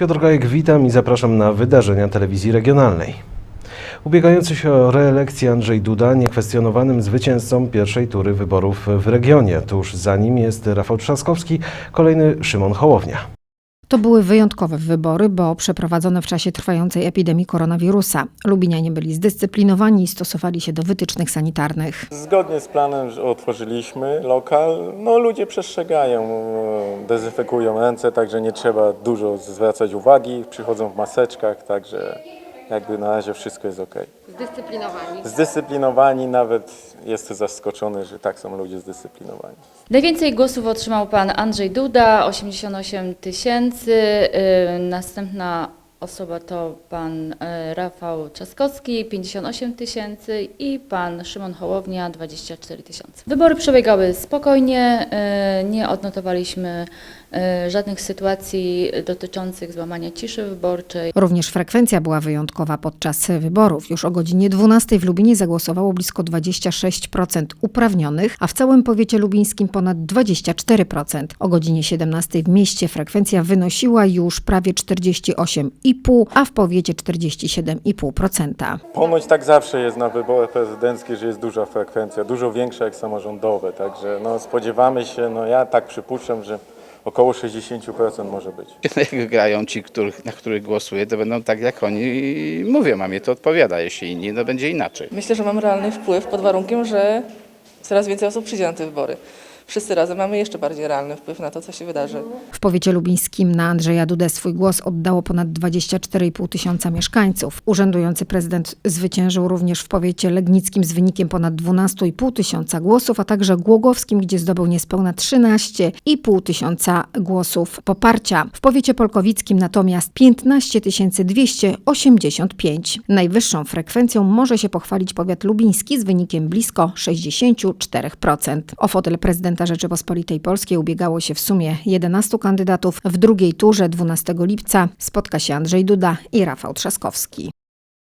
Piotr Gajek, witam i zapraszam na wydarzenia telewizji regionalnej. Ubiegający się o reelekcję Andrzej Duda niekwestionowanym zwycięzcą pierwszej tury wyborów w regionie. Tuż za nim jest Rafał Trzaskowski, kolejny Szymon Hołownia. To były wyjątkowe wybory, bo przeprowadzone w czasie trwającej epidemii koronawirusa. Lubinianie byli zdyscyplinowani i stosowali się do wytycznych sanitarnych. Zgodnie z planem że otworzyliśmy lokal. No ludzie przestrzegają, dezynfekują ręce, także nie trzeba dużo zwracać uwagi. Przychodzą w maseczkach, także jakby na razie wszystko jest ok. Zdyscyplinowani. Zdyscyplinowani, nawet jestem zaskoczony, że tak są ludzie zdyscyplinowani. Najwięcej głosów otrzymał pan Andrzej Duda, 88 tysięcy. Y, Następna osoba to pan y, Rafał Trzaskowski, 58 tysięcy i pan Szymon Hołownia, 24 tysiące. Wybory przebiegały spokojnie, y, nie odnotowaliśmy żadnych sytuacji dotyczących złamania ciszy wyborczej. Również frekwencja była wyjątkowa podczas wyborów. Już o godzinie 12 w Lubinie zagłosowało blisko 26% uprawnionych, a w całym powiecie lubińskim ponad 24%. O godzinie 17 w mieście frekwencja wynosiła już prawie 48,5%, a w powiecie 47,5%. Ponoć tak zawsze jest na wyborach prezydenckich, że jest duża frekwencja, dużo większa jak samorządowe, także no, spodziewamy się, no ja tak przypuszczam, że około 60% może być. Jak grają ci, których, na których głosuję, to będą tak jak oni mówią, a mnie to odpowiada. Jeśli inni, no będzie inaczej. Myślę, że mam realny wpływ pod warunkiem, że coraz więcej osób przyjdzie na te wybory. Wszyscy razem mamy jeszcze bardziej realny wpływ na to, co się wydarzy. W powiecie lubińskim na Andrzeja Dudę swój głos oddało ponad 24,5 tysiąca mieszkańców. Urzędujący prezydent zwyciężył również w powiecie legnickim z wynikiem ponad 12,5 tysiąca głosów, a także głogowskim, gdzie zdobył niespełna 13,5 tysiąca głosów poparcia. W powiecie polkowickim natomiast 15 285. Najwyższą frekwencją może się pochwalić powiat lubiński z wynikiem blisko 64%. O fotel prezydenta Rzeczypospolitej Polskiej ubiegało się w sumie 11 kandydatów. W drugiej turze 12 lipca spotka się Andrzej Duda i Rafał Trzaskowski.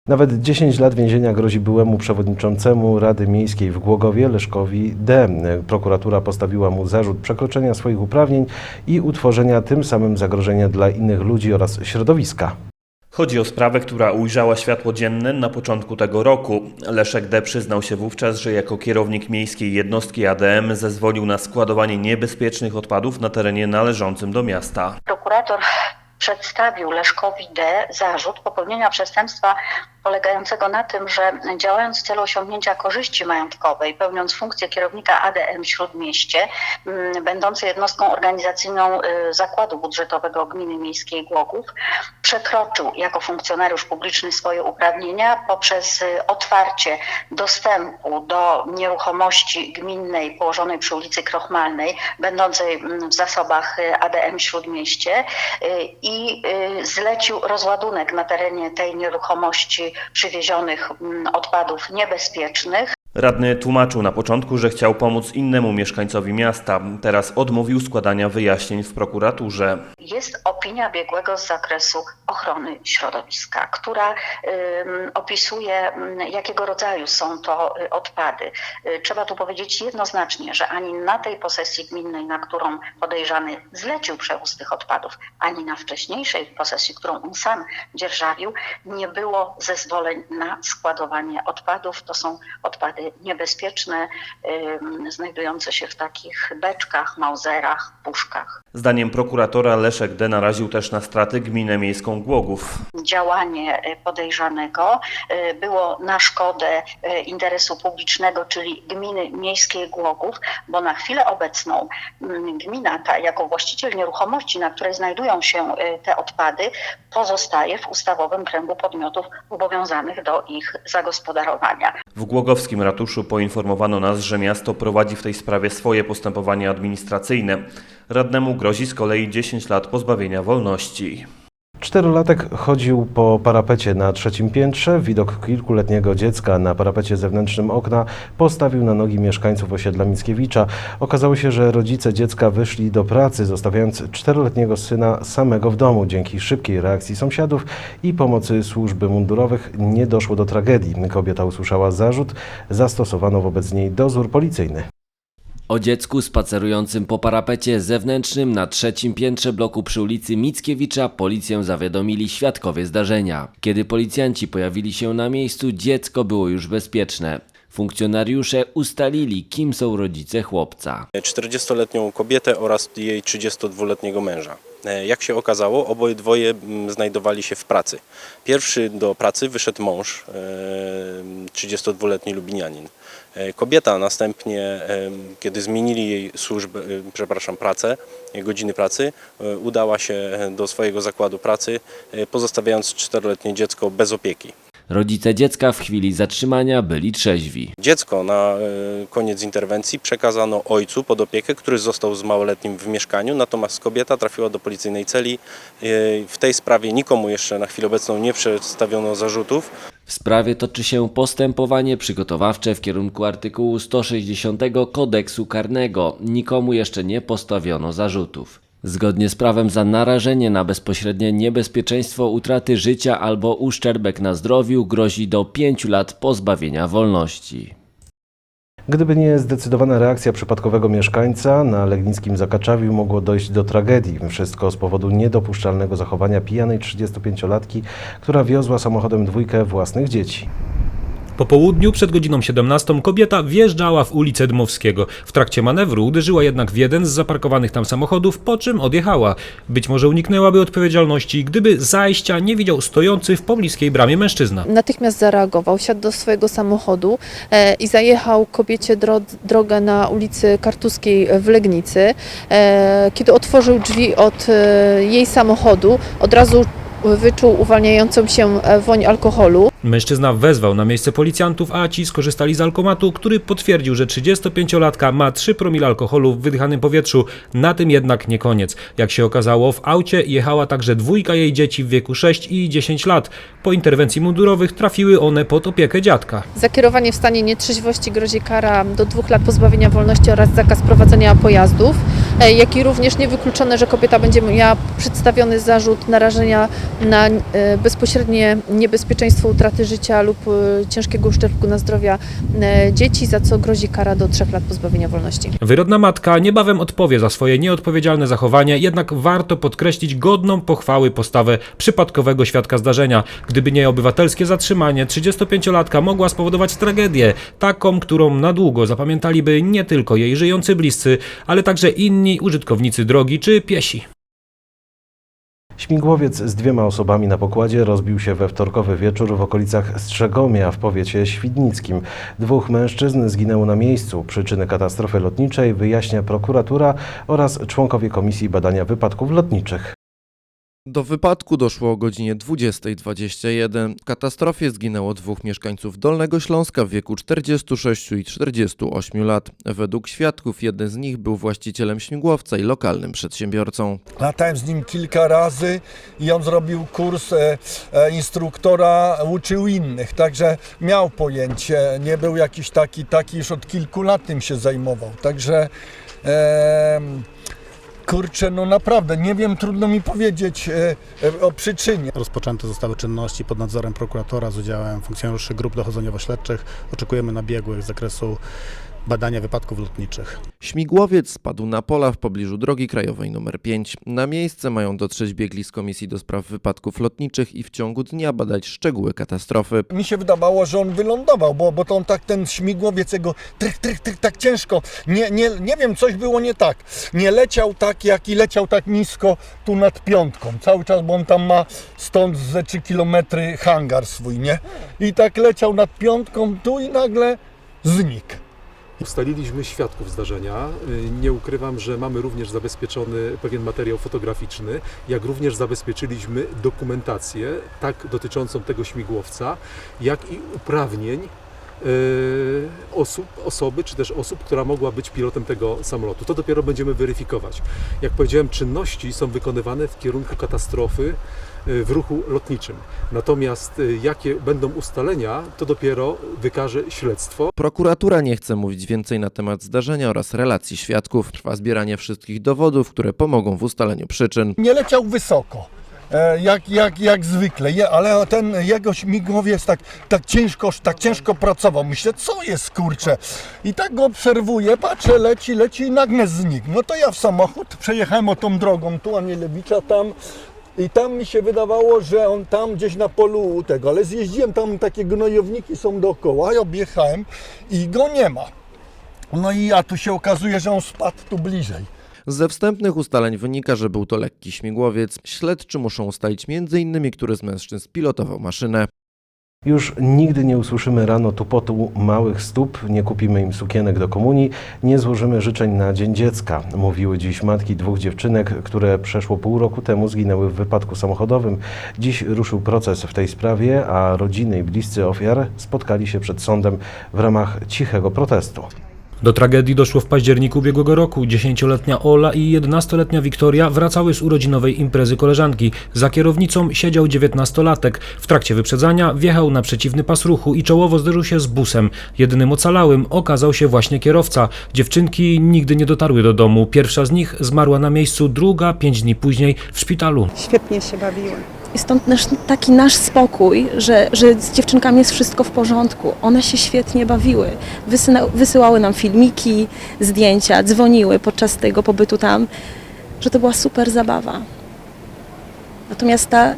Nawet 10 lat więzienia grozi byłemu przewodniczącemu Rady Miejskiej w Głogowie Leszkowi D. Prokuratura postawiła mu zarzut przekroczenia swoich uprawnień i utworzenia tym samym zagrożenia dla innych ludzi oraz środowiska. Chodzi o sprawę, która ujrzała światło dzienne na początku tego roku. Leszek D. przyznał się wówczas, że jako kierownik miejskiej jednostki ADM zezwolił na składowanie niebezpiecznych odpadów na terenie należącym do miasta. prokurator przedstawił Leszkowi D. zarzut popełnienia przestępstwa polegającego na tym, że działając w celu osiągnięcia korzyści majątkowej, pełniąc funkcję kierownika ADM w Śródmieście, mm, będącej jednostką organizacyjną y, Zakładu Budżetowego Gminy Miejskiej Głogów, przekroczył jako funkcjonariusz publiczny swoje uprawnienia poprzez y, otwarcie dostępu do nieruchomości gminnej położonej przy ulicy Krochmalnej, będącej mm, w zasobach y, ADM Śródmieście y, i zlecił rozładunek na terenie tej nieruchomości przywiezionych mm, odpadów niebezpiecznych. Radny tłumaczył na początku, że chciał pomóc innemu mieszkańcowi miasta. Teraz odmówił składania wyjaśnień w prokuraturze. Jest opinia biegłego z zakresu ochrony środowiska, która opisuje, jakiego rodzaju są to y, odpady. Y, Trzeba tu powiedzieć jednoznacznie, że ani na tej posesji gminnej, na którą podejrzany zlecił przewóz tych odpadów, ani na wcześniejszej posesji, którą on sam dzierżawił, nie było zezwoleń na składowanie odpadów. To są odpady niebezpieczne, znajdujące się w takich beczkach, mauzerach, puszkach. Zdaniem prokuratora Leszek D. naraził też na straty gminę miejską Głogów. działanie e, podejrzanego e, było na szkodę e, interesu publicznego, czyli gminy miejskiej Głogów, bo na chwilę obecną mm, gmina ta jako właściciel nieruchomości, na której znajdują się te odpady, pozostaje w ustawowym kręgu podmiotów obowiązanych do ich zagospodarowania. W Głogowskim ratuszu poinformowano nas, że miasto prowadzi w tej sprawie swoje postępowanie administracyjne. Radnemu grozi z kolei 10 lat pozbawienia wolności. Czterolatek chodził po parapecie na trzecim piętrze. Widok kilkuletniego dziecka na parapecie zewnętrznym okna postawił na nogi mieszkańców osiedla Mickiewicza. Okazało się, że rodzice dziecka wyszli do pracy, zostawiając czteroletniego syna samego w domu. Dzięki szybkiej reakcji sąsiadów i pomocy służby mundurowych nie doszło do tragedii. Kobieta usłyszała zarzut, zastosowano wobec niej dozór policyjny. O dziecku spacerującym po parapecie zewnętrznym na trzecim piętrze bloku przy ulicy Mickiewicza policję zawiadomili świadkowie zdarzenia. Kiedy policjanci pojawili się na miejscu, dziecko było już bezpieczne. Funkcjonariusze ustalili, kim są rodzice chłopca. 40-letnią kobietę oraz jej 32-letniego męża. E, Jak się okazało, obydwoje mm, znajdowali się w pracy. Pierwszy do pracy wyszedł mąż, e, 32-letni Lubinianin. E, Kobieta następnie, e, kiedy zmienili jej służbę, e, przepraszam, pracę, e, godziny pracy, e, udała się do swojego zakładu pracy, e, pozostawiając 4-letnie dziecko bez opieki. Rodzice dziecka w chwili zatrzymania byli trzeźwi. Dziecko na e, koniec interwencji przekazano ojcu pod opiekę, który został z małoletnim w mieszkaniu, natomiast kobieta trafiła do policyjnej celi. E, W tej sprawie nikomu jeszcze na chwilę obecną nie przedstawiono zarzutów. W sprawie toczy się postępowanie przygotowawcze w kierunku artykułu 160 kodeksu karnego. Nikomu jeszcze nie postawiono zarzutów. Zgodnie z prawem za narażenie na bezpośrednie niebezpieczeństwo utraty życia albo uszczerbek na zdrowiu grozi do 5 lat pozbawienia wolności. Gdyby nie zdecydowana reakcja przypadkowego mieszkańca, na Legnickim Zakaczawiu mogło dojść do tragedii. Wszystko z powodu niedopuszczalnego zachowania pijanej 35-latki, która wiozła samochodem dwójkę własnych dzieci. Po południu przed godziną 17 kobieta wjeżdżała w ulicę Dmowskiego. W trakcie manewru uderzyła jednak w jeden z zaparkowanych tam samochodów, po czym odjechała. Być może uniknęłaby odpowiedzialności, gdyby zajścia nie widział stojący w pobliskiej bramie mężczyzna. natychmiast zareagował, siadł do swojego samochodu e, i zajechał kobiecie dro, drogę na ulicy Kartuskiej w Legnicy. E, kiedy otworzył drzwi od e, jej samochodu, od razu wyczuł uwalniającą się e, woń alkoholu. Mężczyzna wezwał na miejsce policjantów, a ci skorzystali z alkomatu, który potwierdził, że 35-latka ma 3 promile alkoholu w wydychanym powietrzu. Na tym jednak nie koniec. Jak się okazało, w aucie jechała także dwójka jej dzieci w wieku 6 i 10 lat. Po interwencji mundurowych trafiły one pod opiekę dziadka. Za kierowanie w stanie nietrzeźwości grozi kara do dwóch lat pozbawienia wolności oraz zakaz prowadzenia pojazdów, e, jak i również niewykluczone, że kobieta będzie miała przedstawiony zarzut narażenia na e, bezpośrednie niebezpieczeństwo utraty życia lub e, ciężkiego uszczerbku na zdrowia e, dzieci, za co grozi kara do trzech lat pozbawienia wolności. Wyrodna matka niebawem odpowie za swoje nieodpowiedzialne zachowanie, jednak warto podkreślić godną pochwały postawę przypadkowego świadka zdarzenia. Gdyby nie obywatelskie zatrzymanie, 35-latka mogła spowodować tragedię, taką, którą na długo zapamiętaliby nie tylko jej żyjący bliscy, ale także inni użytkownicy drogi czy piesi. Śmigłowiec z dwiema osobami na pokładzie rozbił się we wtorkowy wieczór w okolicach Strzegomia w powiecie świdnickim. Dwóch mężczyzn zginęło na miejscu. Przyczyny katastrofy lotniczej wyjaśnia prokuratura oraz członkowie Komisji Badania Wypadków Lotniczych. Do wypadku doszło o godzinie 20.21. W katastrofie zginęło dwóch mieszkańców Dolnego Śląska w wieku 46 i 48 lat. Według świadków jeden z nich był właścicielem śmigłowca i lokalnym przedsiębiorcą. Latałem z nim kilka razy i on zrobił kurs e, e, instruktora, uczył innych, także miał pojęcie, nie był jakiś taki, taki już od kilku lat tym się zajmował, także e, kurczę, no naprawdę, nie wiem, trudno mi powiedzieć e, e, o przyczynie. Rozpoczęte zostały czynności pod nadzorem prokuratora z udziałem funkcjonariuszy grup dochodzeniowo-śledczych. Oczekujemy na biegłych z zakresu badania wypadków lotniczych. Śmigłowiec spadł na pola w pobliżu drogi krajowej nr 5. Na miejsce mają dotrzeć biegli z Komisji do Spraw Wypadków Lotniczych i w ciągu dnia badać szczegóły katastrofy. Mi się wydawało, że on wylądował, bo, bo to on tak, ten śmigłowiec jego trych, trych, trych, tak ciężko, nie, nie, nie wiem, coś było nie tak. Nie leciał tak, jak i leciał tak nisko tu nad piątką. Cały czas, bo on tam ma stąd ze 3 kilometry hangar swój, nie? I tak leciał nad piątką tu i nagle znikł. Ustaliliśmy świadków zdarzenia. Y, Nie ukrywam, że mamy również zabezpieczony pewien materiał fotograficzny, jak również zabezpieczyliśmy dokumentację, tak dotyczącą tego śmigłowca, jak i uprawnień y, osób, osoby, czy też osób, która mogła być pilotem tego samolotu. To dopiero będziemy weryfikować. Jak powiedziałem, czynności są wykonywane w kierunku katastrofy w ruchu lotniczym. Natomiast y, jakie będą ustalenia, to dopiero wykaże śledztwo. Prokuratura nie chce mówić więcej na temat zdarzenia oraz relacji świadków. Trwa zbieranie wszystkich dowodów, które pomogą w ustaleniu przyczyn. Nie leciał wysoko. e, jak, jak, jak zwykle, Je, ale ten jego śmigłowiec tak, tak, ciężko, tak ciężko pracował. Myślę, co jest kurczę? I tak go obserwuję, patrzę, leci, leci i nagle znikł. No to ja w samochód przejechałem o tą drogą tu, a nie Lewicza tam. I tam mi się wydawało, że on tam gdzieś na polu tego, ale zjeździłem tam, takie gnojowniki są dookoła, ja objechałem i go nie ma. No i a tu się okazuje, że on spadł tu bliżej. Ze wstępnych ustaleń wynika, że był to lekki śmigłowiec. Śledczy muszą ustalić m.in., który z mężczyzn pilotował maszynę. Już nigdy nie usłyszymy rano tupotu małych stóp, nie kupimy im sukienek do komunii, nie złożymy życzeń na Dzień Dziecka, mówiły dziś matki dwóch dziewczynek, które przeszło pół roku temu zginęły w wypadku samochodowym. Dziś ruszył proces w tej sprawie, a rodziny i bliscy ofiar spotkali się przed sądem w ramach cichego protestu. Do tragedii doszło w październiku ubiegłego roku. Dziesięcioletnia Ola i jedenastoletnia Wiktoria wracały z urodzinowej imprezy koleżanki. Za kierownicą siedział dziewiętnastolatek. W trakcie wyprzedzania wjechał na przeciwny pas ruchu i czołowo zderzył się z busem. Jedynym ocalałym okazał się właśnie kierowca. Dziewczynki nigdy nie dotarły do domu. Pierwsza z nich zmarła na miejscu, druga pięć dni później w szpitalu. Świetnie się bawiły. I stąd nasz, taki nasz spokój, że, że z dziewczynkami jest wszystko w porządku. One się świetnie bawiły. Wysyła, wysyłały nam filmiki, zdjęcia, dzwoniły podczas tego pobytu tam, że to była super zabawa. Natomiast ta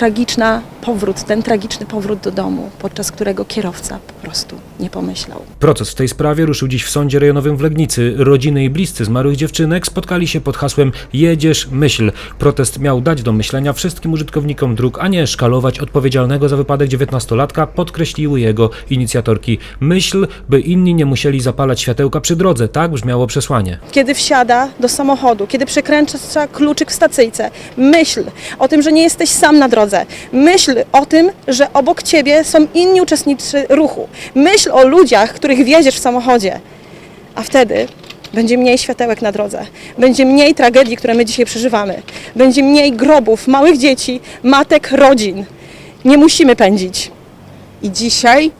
tragiczna powrót, ten tragiczny powrót do domu, podczas którego kierowca po prostu nie pomyślał. Proces w tej sprawie ruszył dziś w sądzie rejonowym w Legnicy. Rodziny i bliscy zmarłych dziewczynek spotkali się pod hasłem Jedziesz, myśl. Protest miał dać do myślenia wszystkim użytkownikom dróg, a nie szkalować odpowiedzialnego za wypadek dziewiętnastolatka, podkreśliły jego inicjatorki. Myśl, by inni nie musieli zapalać światełka przy drodze. Tak brzmiało przesłanie. Kiedy wsiada do samochodu, kiedy przekręca kluczyk w stacyjce, myśl o tym, że nie jesteś sam na drodze. Myśl o tym, że obok ciebie są inni uczestnicy ruchu. Myśl o ludziach, których wieziesz w samochodzie. A wtedy będzie mniej światełek na drodze, będzie mniej tragedii, które my dzisiaj przeżywamy, będzie mniej grobów, małych dzieci, matek, rodzin. Nie musimy pędzić. I dzisiaj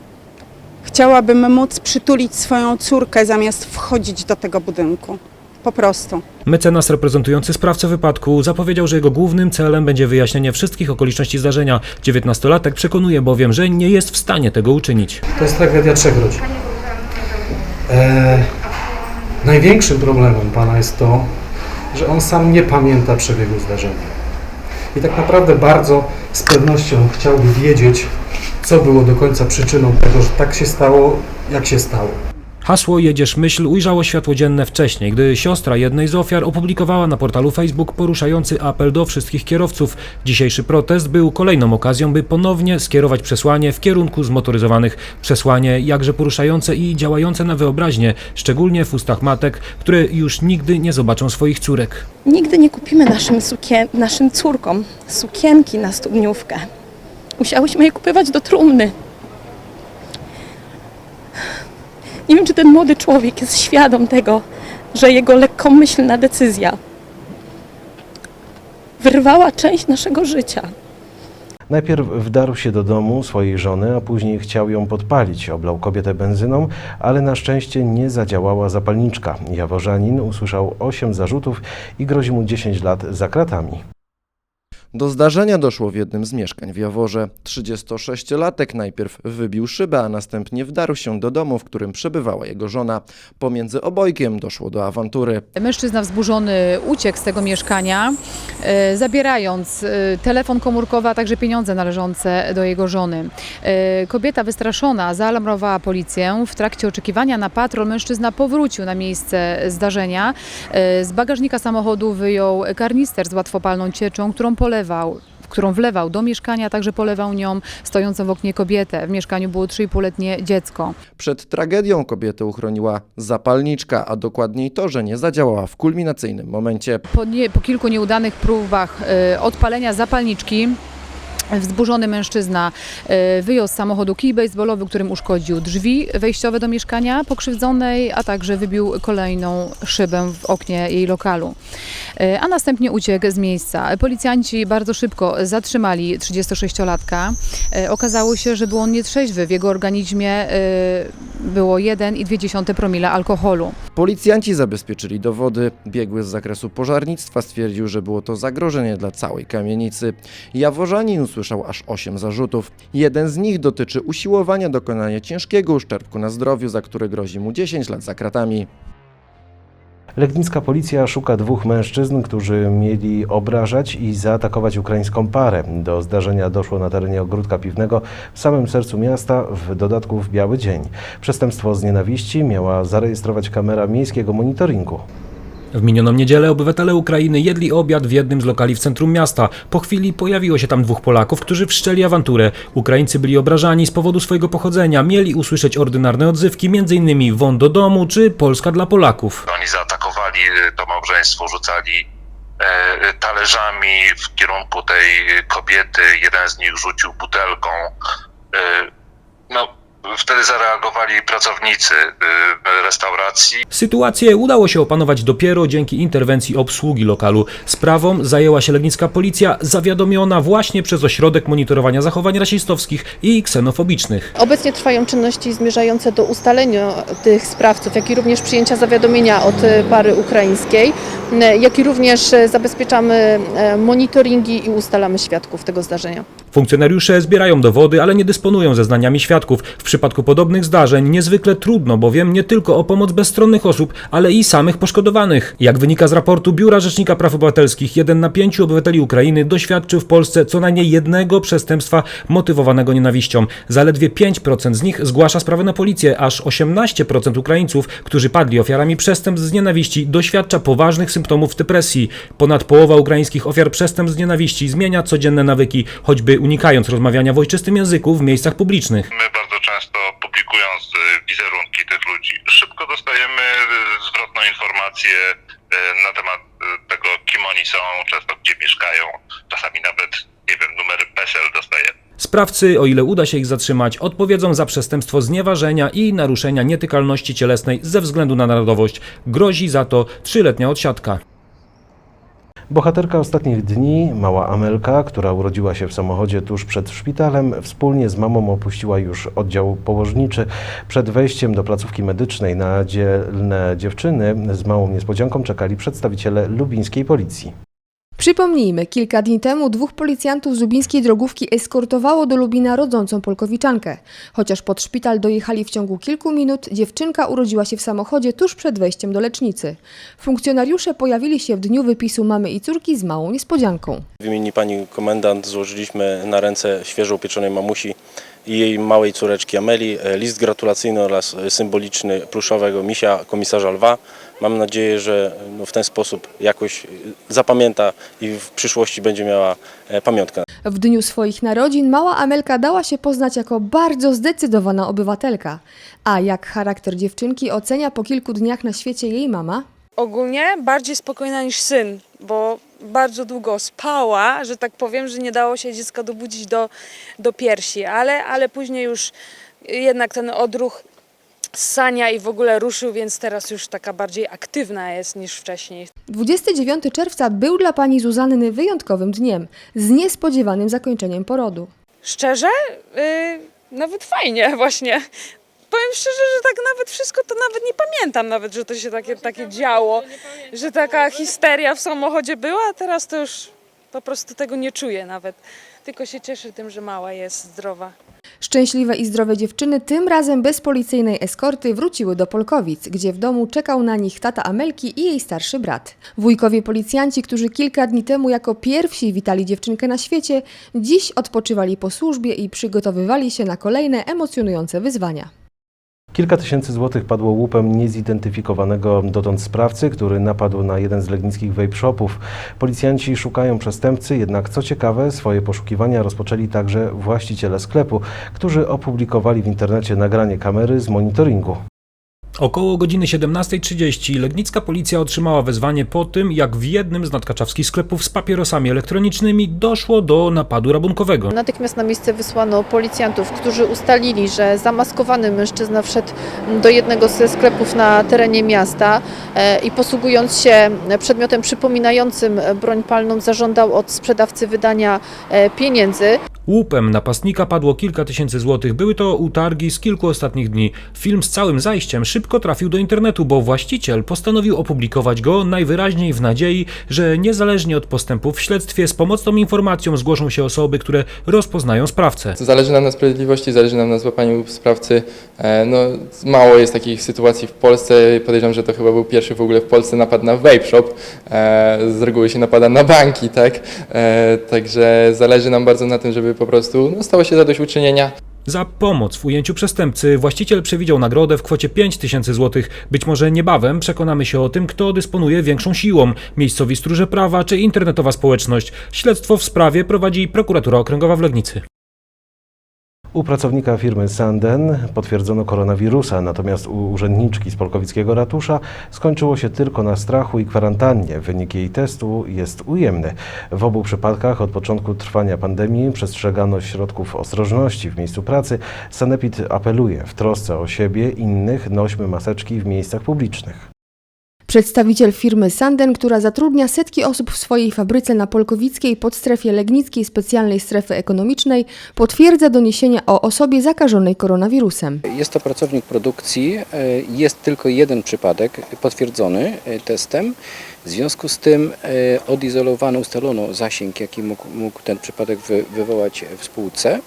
chciałabym móc przytulić swoją córkę zamiast wchodzić do tego budynku. Po prostu. Mecenas reprezentujący sprawcę wypadku zapowiedział, że jego głównym celem będzie wyjaśnienie wszystkich okoliczności zdarzenia. Dziewiętnastolatek przekonuje bowiem, że nie jest w stanie tego uczynić. To jest tragedia trzech rodzin. E, największym problemem pana jest to, że on sam nie pamięta przebiegu zdarzenia. I tak naprawdę bardzo z pewnością chciałby wiedzieć, co było do końca przyczyną tego, że tak się stało, jak się stało. Hasło Jedziesz Myśl ujrzało światło dzienne wcześniej, gdy siostra jednej z ofiar opublikowała na portalu Facebook poruszający apel do wszystkich kierowców. Dzisiejszy protest był kolejną okazją, by ponownie skierować przesłanie w kierunku zmotoryzowanych. Przesłanie jakże poruszające i działające na wyobraźnię, szczególnie w ustach matek, które już nigdy nie zobaczą swoich córek. Nigdy nie kupimy naszym, sukien, naszym córkom sukienki na studniówkę. Musiałyśmy je kupywać do trumny. Nie wiem, czy ten młody człowiek jest świadom tego, że jego lekkomyślna decyzja wyrwała część naszego życia. Najpierw wdarł się do domu swojej żony, a później chciał ją podpalić. Oblał kobietę benzyną, ale na szczęście nie zadziałała zapalniczka. Jaworzanin usłyszał 8 zarzutów i grozi mu 10 lat za kratami. Do zdarzenia doszło w jednym z mieszkań w Jaworze. 36-latek najpierw wybił szybę, a następnie wdarł się do domu, w którym przebywała jego żona. Pomiędzy obojkiem doszło do awantury. Mężczyzna wzburzony uciekł z tego mieszkania, e, zabierając e, telefon komórkowy, a także pieniądze należące do jego żony. E, Kobieta wystraszona zaalarmowała policję. W trakcie oczekiwania na patrol mężczyzna powrócił na miejsce zdarzenia. Z bagażnika samochodu wyjął karnister z łatwopalną cieczą, którą polewał którą wlewał do mieszkania, także polewał nią stojącą w oknie kobietę. W mieszkaniu było 3,5-letnie dziecko. Przed tragedią kobietę uchroniła zapalniczka, a dokładniej to, że nie zadziałała w kulminacyjnym momencie. Po, nie, po kilku nieudanych próbach e, odpalenia zapalniczki Wzburzony mężczyzna e, wyjął z samochodu kij baseballowy, którym uszkodził drzwi wejściowe do mieszkania pokrzywdzonej, a także wybił kolejną szybę w oknie jej lokalu. E, A następnie uciekł z miejsca. Policjanci bardzo szybko zatrzymali 36-latka. E, Okazało się, że był on nietrzeźwy. W jego organizmie było 1,2 promila alkoholu. Policjanci zabezpieczyli dowody. Biegły z zakresu pożarnictwa stwierdził, że było to zagrożenie dla całej kamienicy. Jaworzanin usłyszał aż 8 zarzutów. Jeden z nich dotyczy usiłowania dokonania ciężkiego uszczerbku na zdrowiu, za które grozi mu 10 lat za kratami. Legnicka policja szuka dwóch mężczyzn, którzy mieli obrażać i zaatakować ukraińską parę. Do zdarzenia doszło na terenie ogródka piwnego w samym sercu miasta, w dodatku w biały dzień. Przestępstwo z nienawiści miała zarejestrować kamera miejskiego monitoringu. W minioną niedzielę obywatele Ukrainy jedli obiad w jednym z lokali w centrum miasta. Po chwili pojawiło się tam dwóch Polaków, którzy wszczęli awanturę. Ukraińcy byli obrażani z powodu swojego pochodzenia, mieli usłyszeć ordynarne odzywki, m.in. won do domu czy Polska dla Polaków. Oni zaatakowali e, to małżeństwo, rzucali e, talerzami w kierunku tej kobiety. Jeden z nich rzucił butelką. E, No, wtedy zareagowali pracownicy e, restauracji. Sytuację udało się opanować dopiero dzięki interwencji obsługi lokalu. Sprawą zajęła się legnicka policja, zawiadomiona właśnie przez Ośrodek Monitorowania Zachowań Rasistowskich i Ksenofobicznych. Obecnie trwają czynności zmierzające do ustalenia tych sprawców, jak i również przyjęcia zawiadomienia od e, pary ukraińskiej, e, jak i również zabezpieczamy monitoringi i ustalamy świadków tego zdarzenia. Funkcjonariusze zbierają dowody, ale nie dysponują zeznaniami świadków. W przypadku podobnych zdarzeń niezwykle trudno bowiem nie tylko o pomoc bezstronnych osób, ale i samych poszkodowanych. Jak wynika z raportu Biura Rzecznika Praw Obywatelskich, jeden na pięciu obywateli Ukrainy doświadczył w Polsce co najmniej jednego przestępstwa motywowanego nienawiścią. Zaledwie 5% z nich zgłasza sprawę na policję, aż 18% Ukraińców, którzy padli ofiarami przestępstw z nienawiści, doświadcza poważnych symptomów depresji. Ponad połowa ukraińskich ofiar przestępstw z nienawiści zmienia codzienne nawyki, choćby unikając rozmawiania w ojczystym języku w miejscach publicznych. My bardzo często publikując e, wizerunki tych ludzi, szybko dostajemy e, zwrotną informację e, na temat tego, kim oni są, często gdzie mieszkają, czasami nawet, nie wiem, numery PESEL dostajemy. Sprawcy, o ile uda się ich zatrzymać, odpowiedzą za przestępstwo znieważenia i naruszenia nietykalności cielesnej ze względu na narodowość. Grozi za to trzyletnia odsiadka. Bohaterka ostatnich dni, mała Amelka, która urodziła się w samochodzie tuż przed szpitalem, wspólnie z mamą opuściła już oddział położniczy. Przed wejściem do placówki medycznej na dzielne dziewczyny z małą niespodzianką czekali przedstawiciele lubińskiej policji. Przypomnijmy, kilka dni temu dwóch policjantów z lubińskiej drogówki eskortowało do Lubina rodzącą Polkowiczankę. Chociaż pod szpital dojechali w ciągu kilku minut, dziewczynka urodziła się w samochodzie tuż przed wejściem do lecznicy. Funkcjonariusze pojawili się w dniu wypisu mamy i córki z małą niespodzianką. W imieniu pani komendant złożyliśmy na ręce świeżo upieczonej mamusi i jej małej córeczki Ameli e, list gratulacyjny oraz e, symboliczny pluszowego misia komisarza Lwa. Mam nadzieję, że no, w ten sposób jakoś e, zapamięta i w przyszłości będzie miała pamiątkę. W dniu swoich narodzin mała Amelka dała się poznać jako bardzo zdecydowana obywatelka. A jak charakter dziewczynki ocenia po kilku dniach na świecie jej mama? Ogólnie bardziej spokojna niż syn, bo bardzo długo spała, że tak powiem, że nie dało się dziecka dobudzić do, do piersi, ale, ale później już jednak ten odruch ssania i w ogóle ruszył, więc teraz już taka bardziej aktywna jest niż wcześniej. 29 czerwca był dla pani Zuzanny wyjątkowym dniem, z niespodziewanym zakończeniem porodu. Szczerze? Yy, nawet fajnie właśnie. Powiem szczerze, że tak nawet wszystko to nawet nie pamiętam nawet, że to się takie, takie działo, że taka histeria w samochodzie była, a teraz to już po prostu tego nie czuję nawet. Tylko się cieszę tym, że mała jest zdrowa. Szczęśliwe i zdrowe dziewczyny tym razem bez policyjnej eskorty wróciły do Polkowic, gdzie w domu czekał na nich tata Amelki i jej starszy brat. Wujkowie policjanci, którzy kilka dni temu jako pierwsi witali dziewczynkę na świecie, dziś odpoczywali po służbie i przygotowywali się na kolejne emocjonujące wyzwania. Kilka tysięcy złotych padło łupem niezidentyfikowanego dotąd sprawcy, który napadł na jeden z legnickich vape shopów. Policjanci szukają przestępcy, jednak co ciekawe, swoje poszukiwania rozpoczęli także właściciele sklepu, którzy opublikowali w internecie nagranie kamery z monitoringu. Około godziny 17.30 legnicka policja otrzymała wezwanie po tym, jak w jednym z nadkaczawskich sklepów z papierosami elektronicznymi doszło do napadu rabunkowego. Natychmiast na miejsce wysłano policjantów, którzy ustalili, że zamaskowany mężczyzna wszedł do jednego ze sklepów na terenie miasta e, i posługując się przedmiotem przypominającym broń palną zażądał od sprzedawcy wydania e, pieniędzy. Łupem napastnika padło kilka tysięcy złotych. Były to utargi z kilku ostatnich dni. Film z całym zajściem szybko trafił do internetu, bo właściciel postanowił opublikować go najwyraźniej w nadziei, że niezależnie od postępów w śledztwie z pomocną informacją zgłoszą się osoby, które rozpoznają sprawcę. Zależy nam na sprawiedliwości, zależy nam na złapaniu sprawcy. E, No, mało jest takich sytuacji w Polsce. Podejrzewam, że to chyba był pierwszy w ogóle w Polsce napad na vape shop. E, Z reguły się napada na banki, tak? E, Także zależy nam bardzo na tym, żeby po prostu no, stało się zadośćuczynienia. Za pomoc w ujęciu przestępcy właściciel przewidział nagrodę w kwocie 5 tysięcy złotych. Być może niebawem przekonamy się o tym, kto dysponuje większą siłą miejscowi stróże prawa czy internetowa społeczność. Śledztwo w sprawie prowadzi prokuratura okręgowa w Legnicy. U pracownika firmy Sanden potwierdzono koronawirusa, natomiast u urzędniczki z polkowickiego ratusza skończyło się tylko na strachu i kwarantannie. Wynik jej testu jest ujemny. W obu przypadkach od początku trwania pandemii przestrzegano środków ostrożności w miejscu pracy. Sanepid apeluje w trosce o siebie, innych nośmy maseczki w miejscach publicznych. Przedstawiciel firmy Sanden, która zatrudnia setki osób w swojej fabryce na Polkowickiej podstrefie Legnickiej Specjalnej Strefy Ekonomicznej, potwierdza doniesienia o osobie zakażonej koronawirusem. Jest to pracownik produkcji. e, Jest tylko jeden przypadek potwierdzony e, testem. W związku z tym e, odizolowano, ustalono zasięg, jaki mógł, mógł ten przypadek wy, wywołać w spółce.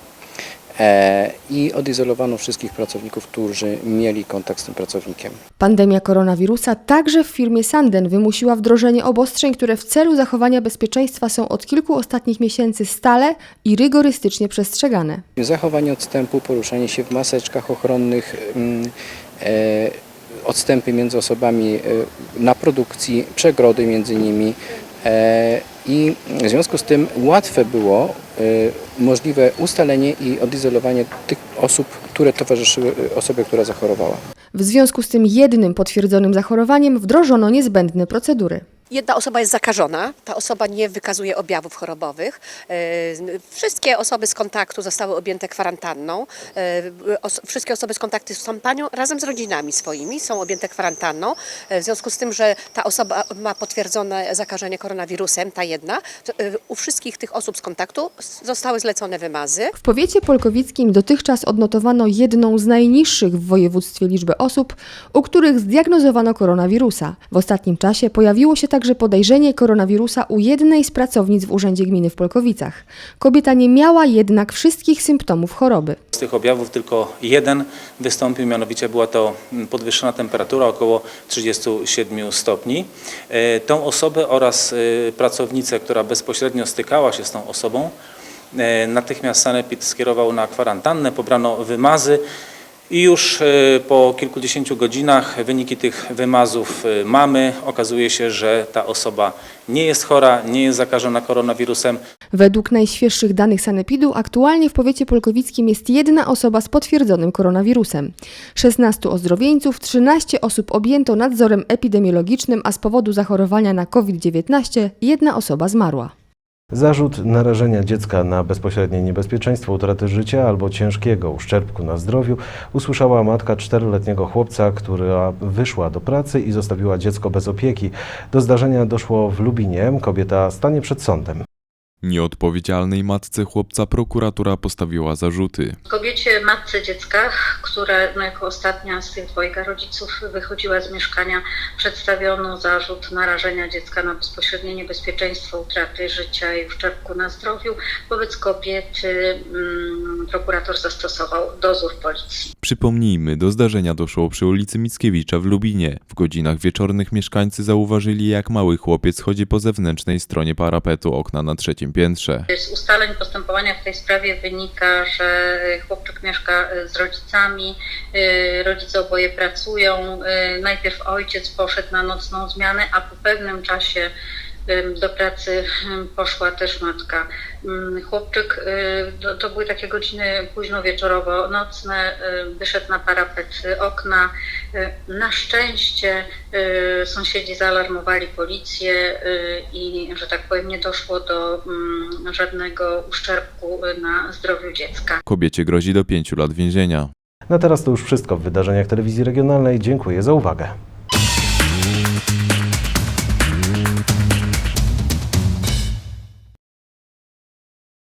E, I odizolowano wszystkich pracowników, którzy mieli kontakt z tym pracownikiem. Pandemia koronawirusa także w firmie Sanden wymusiła wdrożenie obostrzeń, które w celu zachowania bezpieczeństwa są od kilku ostatnich miesięcy stale i rygorystycznie przestrzegane. Zachowanie odstępu, poruszanie się w maseczkach ochronnych, mm, e, odstępy między osobami e, na produkcji, przegrody między nimi. I w związku z tym łatwe było e, możliwe ustalenie i odizolowanie tych osób, które towarzyszyły e, osobie, która zachorowała. W związku z tym jednym potwierdzonym zachorowaniem wdrożono niezbędne procedury. Jedna osoba jest zakażona, ta osoba nie wykazuje objawów chorobowych. E, Wszystkie osoby z kontaktu zostały objęte kwarantanną. E, Wszystkie osoby z kontaktu z tą panią razem z rodzinami swoimi są objęte kwarantanną. E, W związku z tym, że ta osoba ma potwierdzone zakażenie koronawirusem, ta jedna, u wszystkich tych osób z kontaktu zostały zlecone wymazy. W powiecie polkowickim dotychczas odnotowano jedną z najniższych w województwie liczby osób, u których zdiagnozowano koronawirusa. W ostatnim czasie pojawiło się także podejrzenie koronawirusa u jednej z pracownic w Urzędzie Gminy w Polkowicach. Kobieta nie miała jednak wszystkich symptomów choroby. Z tych objawów tylko jeden wystąpił, mianowicie była to podwyższona temperatura około 37 stopni. E, Tą osobę oraz e, pracownicę, która bezpośrednio stykała się z tą osobą, e, natychmiast sanepid skierował na kwarantannę, pobrano wymazy i już e, po kilkudziesięciu godzinach wyniki tych wymazów e, mamy. Okazuje się, że ta osoba nie jest chora, nie jest zakażona koronawirusem. Według najświeższych danych Sanepidu aktualnie w powiecie polkowickim jest jedna osoba z potwierdzonym koronawirusem. 16 ozdrowieńców, 13 osób objęto nadzorem epidemiologicznym, a z powodu zachorowania na COVID-19 jedna osoba zmarła. Zarzut narażenia dziecka na bezpośrednie niebezpieczeństwo utraty życia albo ciężkiego uszczerbku na zdrowiu usłyszała matka czteroletniego chłopca, która wyszła do pracy i zostawiła dziecko bez opieki. Do zdarzenia doszło w Lubinie. Kobieta stanie przed sądem. Nieodpowiedzialnej matce chłopca prokuratura postawiła zarzuty. Kobiecie, matce dziecka, która no, jako ostatnia z tych dwojga rodziców wychodziła z mieszkania, przedstawiono zarzut narażenia dziecka na bezpośrednie niebezpieczeństwo utraty życia i uszczerbku na zdrowiu. Wobec kobiety mm, prokurator zastosował dozór policji. Przypomnijmy, do zdarzenia doszło przy ulicy Mickiewicza w Lubinie. W godzinach wieczornych mieszkańcy zauważyli, jak mały chłopiec chodzi po zewnętrznej stronie parapetu okna na trzecim piętrze. Z ustaleń postępowania w tej sprawie wynika, że chłopczyk mieszka z rodzicami, y, rodzice oboje pracują. Y, Najpierw ojciec poszedł na nocną zmianę, a po pewnym czasie do pracy poszła też matka. Ym, Chłopczyk, y, to, to były takie godziny późno wieczorowo, nocne, y, wyszedł na parapet y, okna. Na szczęście sąsiedzi zaalarmowali policję i, że tak powiem, nie doszło do mm, żadnego uszczerbku na zdrowiu dziecka. Kobiecie grozi do pięciu lat więzienia. Na teraz to już wszystko w wydarzeniach telewizji regionalnej. Dziękuję za uwagę.